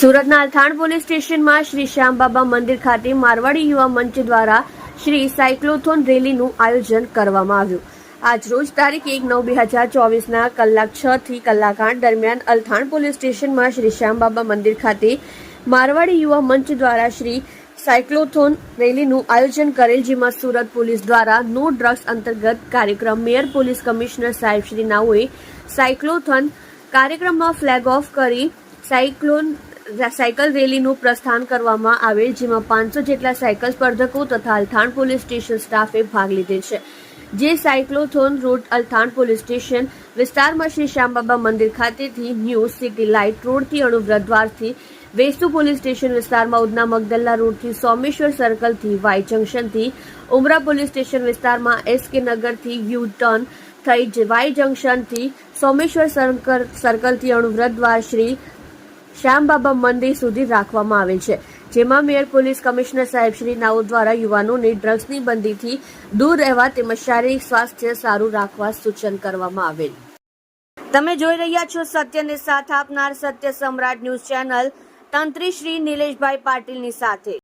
સુરતના અલથાણ પોલીસ સ્ટેશનમાં શ્રી શ્યામબાબા મંદિર ખાતે મારવાડી યુવા મંચ દ્વારા શ્રી સાયક્લોથોન રેલીનું આયોજન કરવામાં આવ્યું. આજ રોજ તારીખ એક નવ બે હજાર ચોવીસના કલાક છ થી કલાક આઠ દરમિયાન અલથાણ પોલીસ સ્ટેશનમાં શ્રી શ્યામબાબા મંદિર ખાતે મારવાડી યુવા મંચ દ્વારા શ્રી સાયક્લોથોન રેલીનું આયોજન કરેલ જેમાં સુરત પોલીસ દ્વારા નો ડ્રગ્સ અંતર્ગત કાર્યક્રમ મેયર પોલીસ કમિશનર સાહેબ શ્રી નાઓએ સાયક્લોથોન કાર્યક્રમમાં ફ્લેગ ઓફ કરી સાયક્લોન સાયકલ રેલીનું પ્રસ્થાન કરવામાં આવેલ, જેમાં પાંચસો જેટલા સાયકલ સ્પર્ધકો તથા અલથાણ પોલીસ સ્ટેશન સ્ટાફે ભાગ લીધેલ છે. જે cyclothon road, Althan police station વિસ્તારમાં શ્રી શ્યામબાબા મંદિર ખાતેથી ન્યૂ સિટી લાઇટ રોડથી અણુવ્રત દ્વારથી વેસ્તુ પોલીસ સ્ટેશન વિસ્તારમાં ઉધના મગદલ્લા રોડથી સોમેશ્વર સર્કલથી વાય જંકશનથી ઉમરા પોલીસ સ્ટેશન વિસ્તારમાં એસકે નગરથી યુ ટર્ન થઈ વાય જંકશનથી સોમેશ્વર સર્કલ, સર્કલથી અણુવ્રત દ્વાર શ્રી શ્યામબાબા મંદિર સુધી રાખવામાં આવેલ છે, જેમાં મેયર પોલીસ કમિશનર સાહેબ શ્રી નાઓ દ્વારા યુવાનોને ડ્રગ્સની બંદીથી દૂર રહેવા તેમજ શારીરિક સ્વાસ્થ્ય સારું રાખવા સૂચન કરવામાં આવેલ. તમે જોઈ રહ્યા છો સત્યને સાથ આપનાર સત્ય સમ્રાટ ન્યૂઝ ચેનલ તંત્રી શ્રી નિલેશભાઈ પાટીલની સાથે.